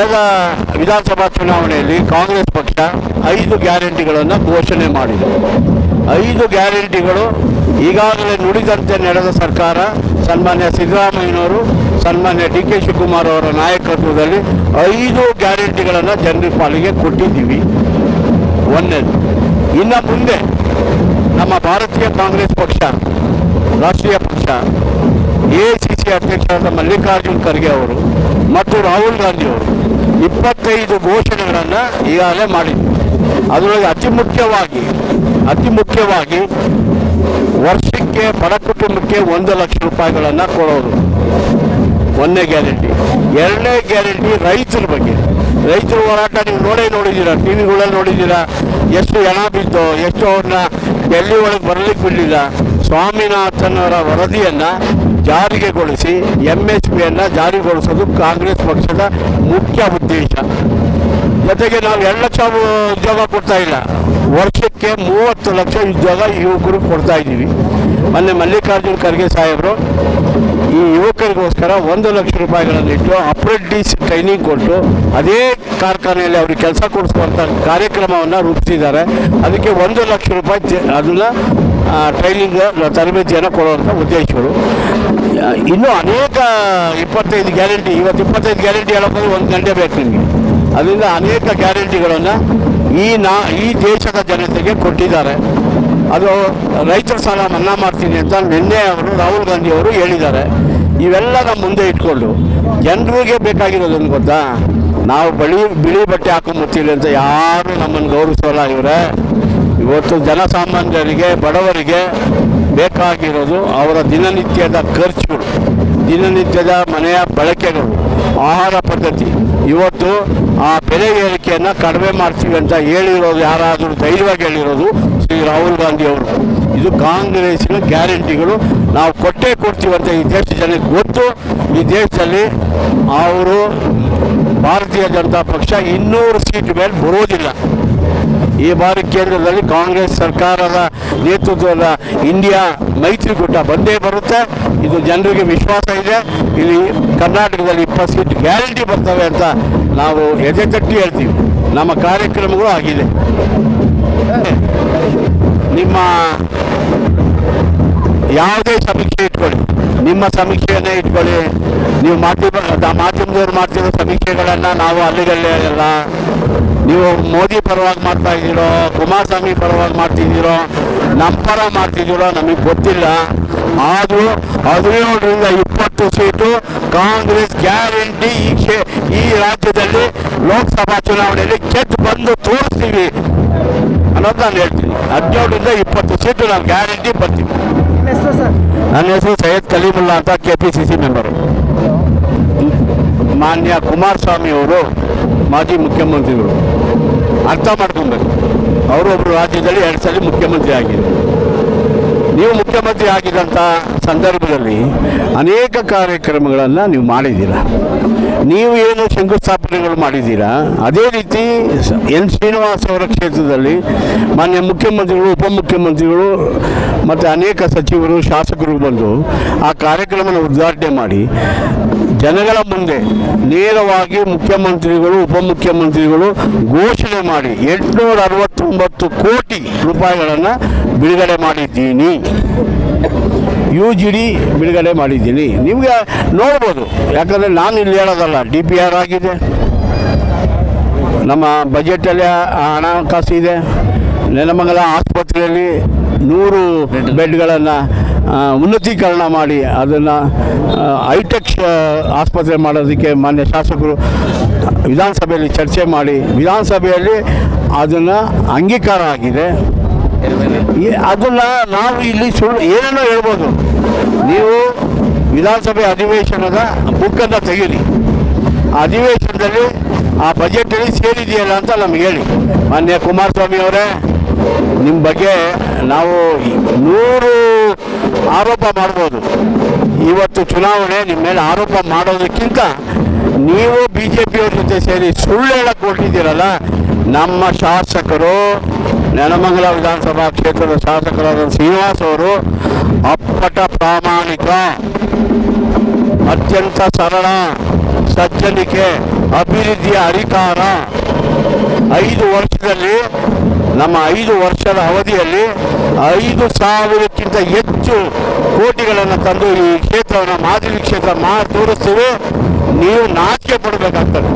ಕಳೆದ ವಿಧಾನಸಭಾ ಚುನಾವಣೆಯಲ್ಲಿ ಕಾಂಗ್ರೆಸ್ ಪಕ್ಷ ಐದು ಗ್ಯಾರಂಟಿಗಳನ್ನು ಘೋಷಣೆ ಮಾಡಿದೆ. ಐದು ಗ್ಯಾರಂಟಿಗಳು ಈಗಾಗಲೇ ನುಡಿದಂತೆ ನಡೆದ ಸರ್ಕಾರ, ಸನ್ಮಾನ್ಯ ಸಿದ್ದರಾಮಯ್ಯನವರು, ಸನ್ಮಾನ್ಯ ಡಿ ಕೆ ಶಿವಕುಮಾರ್ ಅವರ ನಾಯಕತ್ವದಲ್ಲಿ ಐದು ಗ್ಯಾರಂಟಿಗಳನ್ನು ಜನರ ಪಾಲಿಗೆ ಕೊಟ್ಟಿದ್ದೀವಿ. ಒಂದನೇದು. ಇನ್ನು ಮುಂದೆ ನಮ್ಮ ಭಾರತೀಯ ಕಾಂಗ್ರೆಸ್ ಪಕ್ಷ, ರಾಷ್ಟ್ರೀಯ ಪಕ್ಷ, ಎ ಸಿ ಸಿ ಅಧ್ಯಕ್ಷರಾದ ಮಲ್ಲಿಕಾರ್ಜುನ್ ಖರ್ಗೆ ಅವರು ಮತ್ತು ರಾಹುಲ್ ಗಾಂಧಿ ಅವರು ಇಪ್ಪತ್ತೈದು ಘೋಷಣೆಗಳನ್ನು ಈಗಾಗಲೇ ಮಾಡಿದ್ವಿ. ಅದರೊಳಗೆ ಅತಿ ಮುಖ್ಯವಾಗಿ ಅತಿ ಮುಖ್ಯವಾಗಿ ವರ್ಷಕ್ಕೆ, ಬಡ ಕುಟುಂಬಕ್ಕೆ ಒಂದು ಲಕ್ಷ ರೂಪಾಯಿಗಳನ್ನು ಕೊಡೋದು. ಒಂದನೇ ಗ್ಯಾರಂಟಿ. ಎರಡನೇ ಗ್ಯಾರಂಟಿ ರೈತರ ಬಗ್ಗೆ. ರೈತರ ಹೋರಾಟ, ನೀವು ನೋಡೇ ನೋಡಿದ್ದೀರಾ ಟಿ ವಿಗಳಲ್ಲಿ ನೋಡಿದ್ದೀರಾ, ಎಷ್ಟು ಹಣ ಬಿದ್ದು, ಎಷ್ಟು ಅವ್ರನ್ನ ಡೆಲ್ಲಿ ಒಳಗೆ ಬರಲಿಕ್ಕೆ ಬಿಡಲಿಲ್ಲ. ಸ್ವಾಮಿನಾಥನ್ ಅವರ ವರದಿಯನ್ನು ಜಾರಿಗೆಗೊಳಿಸಿ ಎಂ ಎಸ್ ಪಿಯನ್ನು ಜಾರಿಗೊಳಿಸೋದು ಕಾಂಗ್ರೆಸ್ ಪಕ್ಷದ ಮುಖ್ಯ ಉದ್ದೇಶ. ಜೊತೆಗೆ ನಾವು ಎರಡು ಲಕ್ಷ ಉದ್ಯೋಗ ಕೊಡ್ತಾ ಇಲ್ಲ. ವರ್ಷಕ್ಕೆ ಮೂವತ್ತು ಲಕ್ಷ ಉದ್ಯೋಗ ಯುವಕರು ಕೊಡ್ತಾ ಇದ್ದೀವಿ. ಮೊನ್ನೆ ಮಲ್ಲಿಕಾರ್ಜುನ್ ಖರ್ಗೆ ಸಾಹೇಬರು ಈ ಯುವಕರಿಗೋಸ್ಕರ ಒಂದು ಲಕ್ಷ ರೂಪಾಯಿಗಳನ್ನು ಇಟ್ಟು ಅಪ್ರೆಂಟಿಸ್ ಟ್ರೈನಿಂಗ್ ಕೊಟ್ಟು ಅದೇ ಕಾರ್ಖಾನೆಯಲ್ಲಿ ಅವ್ರಿಗೆ ಕೆಲಸ ಕೊಡಿಸುವಂಥ ಕಾರ್ಯಕ್ರಮವನ್ನು ರೂಪಿಸಿದ್ದಾರೆ. ಅದಕ್ಕೆ ಒಂದು ಲಕ್ಷ ರೂಪಾಯಿ ಅದನ್ನು ಟ್ರೈನಿಂಗ್ ತರಬೇತಿಯನ್ನು ಕೊಡುವಂಥ ಉದ್ದೇಶಗಳು. ಇನ್ನೂ ಅನೇಕ ಇಪ್ಪತ್ತೈದು ಗ್ಯಾರಂಟಿ, ಇವತ್ತು ಇಪ್ಪತ್ತೈದು ಗ್ಯಾರಂಟಿ ಹೇಳೋಕೆ ಒಂದು ಗಂಟೆ ಬೇಕು ನಿಮಗೆ. ಅದರಿಂದ ಅನೇಕ ಗ್ಯಾರಂಟಿಗಳನ್ನು ಈ ನಾ, ಈ ದೇಶದ ಜನತೆಗೆ ಕೊಟ್ಟಿದ್ದಾರೆ. ಅದು ರೈತರ ಸಾಲ ಮನ್ನಾ ಮಾಡ್ತೀನಿ ಅಂತ ನಿನ್ನೆ ಅವರು ರಾಹುಲ್ ಗಾಂಧಿ ಅವರು ಹೇಳಿದ್ದಾರೆ. ಇವೆಲ್ಲ ನಮ್ಮ ಮುಂದೆ ಇಟ್ಕೊಂಡು ಜನರಿಗೆ ಬೇಕಾಗಿರೋದನ್ನು ಗೊತ್ತಾ? ನಾವು ಬಳಿ, ಬಿಳಿ ಬಟ್ಟೆ ಹಾಕೊಂಬತ್ತೀವಿ ಅಂತ ಯಾರು ನಮ್ಮನ್ನು ಗೌರವಿಸೋಲ್ಲ ಇವರೇ. ಇವತ್ತು ಜನಸಾಮಾನ್ಯರಿಗೆ, ಬಡವರಿಗೆ ಬೇಕಾಗಿರೋದು ಅವರ ದಿನನಿತ್ಯದ ಖರ್ಚುಗಳು, ದಿನನಿತ್ಯದ ಮನೆಯ ಬಳಕೆಗಳು, ಆಹಾರ ಪದ್ಧತಿ. ಇವತ್ತು ಆ ಬೆಲೆ ಏರಿಕೆಯನ್ನು ಕಡಿಮೆ ಮಾಡ್ತೀವಿ ಅಂತ ಹೇಳಿರೋದು ಯಾರಾದರೂ ಧೈರ್ಯವಾಗಿ ಹೇಳಿರೋದು ಶ್ರೀ ರಾಹುಲ್ ಗಾಂಧಿ ಅವರು. ಇದು ಕಾಂಗ್ರೆಸ್ಸಿನ ಗ್ಯಾರಂಟಿಗಳು. ನಾವು ಕೊಟ್ಟೇ ಕೊಡ್ತೀವಿ ಅಂತ ಈ ದೇಶದ ಜನಕ್ಕೆ ಗೊತ್ತು. ಈ ದೇಶದಲ್ಲಿ ಅವರು ಭಾರತೀಯ ಜನತಾ ಪಕ್ಷ ಇನ್ನೂರು ಸೀಟ್ ಮೇಲೆ ಬರೋದಿಲ್ಲ. ಈ ಬಾರಿ ಕೇಂದ್ರದಲ್ಲಿ ಕಾಂಗ್ರೆಸ್ ಸರ್ಕಾರದ ನೇತೃತ್ವದ ಇಂಡಿಯಾ ಮೈತ್ರಿಕೂಟ ಬಂದೇ ಬರುತ್ತೆ. ಇದು ಜನರಿಗೆ ವಿಶ್ವಾಸ ಇದೆ. ಇಲ್ಲಿ ಕರ್ನಾಟಕದಲ್ಲಿ ಇಪ್ಪತ್ತು ಸೀಟ್ ಗ್ಯಾರಂಟಿ ಬರ್ತವೆ ಅಂತ ನಾವು ಎದೆ ತಟ್ಟಿ ಹೇಳ್ತೀವಿ. ನಮ್ಮ ಕಾರ್ಯಕ್ರಮಗಳು ಆಗಿದೆ. ನಿಮ್ಮ ಯಾವುದೇ ಸಮೀಕ್ಷೆ ಇಟ್ಕೊಳ್ಳಿ. ನಿಮ್ಮ ಸಮೀಕ್ಷೆಯನ್ನೇ ಇಟ್ಕೊಳ್ಳಿ. ನೀವು ಮಾಧ್ಯಮ, ಮಾಧ್ಯಮದವರು ಮಾಡ್ತಿರೋ ಸಮೀಕ್ಷೆಗಳನ್ನು ನಾವು ಅಲ್ಲಿಗಲ್ಲೇ ಅಲ್ಲ ನೀವು ಮೋದಿ ಪರವಾಗಿ ಮಾಡ್ತಾ ಇದ್ದೀರೋ, ಕುಮಾರಸ್ವಾಮಿ ಪರವಾಗಿ ಮಾಡ್ತಿದ್ದೀರೋ ನಮ್ಮ ಪರ ಮಾಡ್ತಿದ್ದೀರೋ ನಮಗೆ ಗೊತ್ತಿಲ್ಲ. ಆದರೂ, ಹದಿನೇಳರಿಂದ ಇಪ್ಪತ್ತು ಸೀಟು ಕಾಂಗ್ರೆಸ್ ಗ್ಯಾರಂಟಿ ಈ ಈ ರಾಜ್ಯದಲ್ಲಿ ಲೋಕಸಭಾ ಚುನಾವಣೆಯಲ್ಲಿ ಗೆದ್ದು ಬಂದು ತೋರಿಸ್ತೀವಿ. ಅನ್ನೋದು ನಾನು ಹೇಳ್ತೀನಿ. ಹದಿನೇಳರಿಂದ ಇಪ್ಪತ್ತು ಸೀಟು ನಾವು ಗ್ಯಾರಂಟಿ ಬರ್ತೀವಿ ನನ್ನ ಹೆಸರು ಸೈಯದ್ ಕಲೀಮುಲ್ಲಾ ಅಂತ K P C C member. ಮಾನ್ಯ ಕುಮಾರಸ್ವಾಮಿ ಅವರು, ಮಾಜಿ ಮುಖ್ಯಮಂತ್ರಿಗಳು. ಅರ್ಥ ಮಾಡ್ಕೊಬೇಕು ಅವರು ಒಬ್ಬರು ರಾಜ್ಯದಲ್ಲಿ ಎರಡು ಸಲ ಮುಖ್ಯಮಂತ್ರಿ ಆಗಿದ್ರು. ನೀವು ಮುಖ್ಯಮಂತ್ರಿ ಆಗಿದ್ದಂಥ ಸಂದರ್ಭದಲ್ಲಿ ಅನೇಕ ಕಾರ್ಯಕ್ರಮಗಳನ್ನು ನೀವು ಮಾಡಿದ್ದೀರ. ನೀವು ಏನು ಶಂಕುಸ್ಥಾಪನೆಗಳು ಮಾಡಿದ್ದೀರಾ. ಅದೇ ರೀತಿ ಎನ್ ಶ್ರೀನಿವಾಸ್ ಅವರ ಕ್ಷೇತ್ರದಲ್ಲಿ ಮಾನ್ಯ ಮುಖ್ಯಮಂತ್ರಿಗಳು, ಉಪಮುಖ್ಯಮಂತ್ರಿಗಳು ಮತ್ತು ಅನೇಕ ಸಚಿವರು, ಶಾಸಕರು ಬಂದು ಆ ಕಾರ್ಯಕ್ರಮನ ಉದ್ಘಾಟನೆ ಮಾಡಿ ಜನಗಳ ಮುಂದೆ ನೇರವಾಗಿ ಮುಖ್ಯಮಂತ್ರಿಗಳು, ಉಪಮುಖ್ಯಮಂತ್ರಿಗಳು ಘೋಷಣೆ ಮಾಡಿ ಎಂಟುನೂರ ಅರವತ್ತೊಂಬತ್ತು ಕೋಟಿ ರೂಪಾಯಿಗಳನ್ನು ಬಿಡುಗಡೆ ಮಾಡಿದ್ದೀನಿ. ಯು ಜಿ ಡಿ ಬಿಡುಗಡೆ ಮಾಡಿದ್ದೀನಿ. ನಿಮಗೆ ನೋಡ್ಬೋದು. ಯಾಕಂದರೆ ನಾನು ಇಲ್ಲಿ ಹೇಳೋದಲ್ಲ, ಡಿ ಪಿ ಆರ್ ಆಗಿದೆ. ನಮ್ಮ ಬಜೆಟಲ್ಲಿ ಹಣಕಾಸು ಇದೆ. ನೆಲಮಂಗಲ ಆಸ್ಪತ್ರೆಯಲ್ಲಿ ನೂರು ಬೆಡ್ಗಳನ್ನು ಉನ್ನತೀಕರಣ ಮಾಡಿ ಅದನ್ನು ಹೈಟೆಕ್ ಆಸ್ಪತ್ರೆ ಮಾಡೋದಕ್ಕೆ ಮಾನ್ಯ ಶಾಸಕರು ವಿಧಾನಸಭೆಯಲ್ಲಿ ಚರ್ಚೆ ಮಾಡಿ, ವಿಧಾನಸಭೆಯಲ್ಲಿ ಅದನ್ನು ಅಂಗೀಕಾರ ಆಗಿದೆ. ಅದನ್ನ ನಾವು ಇಲ್ಲಿ ಸುಳ್ಳು ಏನೇನೋ ಹೇಳ್ಬೋದು. ನೀವು ವಿಧಾನಸಭೆ ಅಧಿವೇಶನದ ಬುಕ್ಕನ್ನು ತೆಗೀರಿ. ಅಧಿವೇಶನದಲ್ಲಿ ಆ ಬಜೆಟಲ್ಲಿ ಸೇರಿದೆಯಲ್ಲ ಅಂತ ನಮ್ಗೆ ಹೇಳಿ. ಮಾನ್ಯ ಕುಮಾರಸ್ವಾಮಿ ಅವರೇ ನಿಮ್ಮ ಬಗ್ಗೆ ನಾವು ನೂರು ಆರೋಪ ಮಾಡ್ಬೋದು. ಇವತ್ತು ಚುನಾವಣೆ ನಿಮ್ಮ ಮೇಲೆ ಆರೋಪ ಮಾಡೋದಕ್ಕಿಂತ ನೀವು ಬಿ ಜೆ ಪಿಯವ್ರ ಜೊತೆ ಸೇರಿ ಸುಳ್ಳು ಹೇಳಕ್ಕೆ ಕೊಟ್ಟಿದ್ದೀರಲ್ಲ ನಮ್ಮ ಶಾಸಕರು ನೆಲಮಂಗಲ ವಿಧಾನಸಭಾ ಕ್ಷೇತ್ರದ ಶಾಸಕರಾದ ಶ್ರೀನಿವಾಸ್ ಅವರು ಅಪ್ಪಟ ಪ್ರಾಮಾಣಿಕ, ಅತ್ಯಂತ ಸರಳ, ಸಜ್ಜನಿಕೆ, ಅಭಿವೃದ್ಧಿಯ ಅಧಿಕಾರ. ಐದು ವರ್ಷದಲ್ಲಿ, ನಮ್ಮ ಐದು ವರ್ಷದ ಅವಧಿಯಲ್ಲಿ ಐದು ಸಾವಿರಕ್ಕಿಂತ ಹೆಚ್ಚು ಕೋಟಿಗಳನ್ನು ತಂದು ಈ ಕ್ಷೇತ್ರವನ್ನು ಮಾದರಿ ಕ್ಷೇತ್ರ ಮಾ, ತೋರಿಸ್ತೀವಿ. ನೀವು ನಾಚಿಕೆ ಪಡಬೇಕಾಗ್ತದೆ.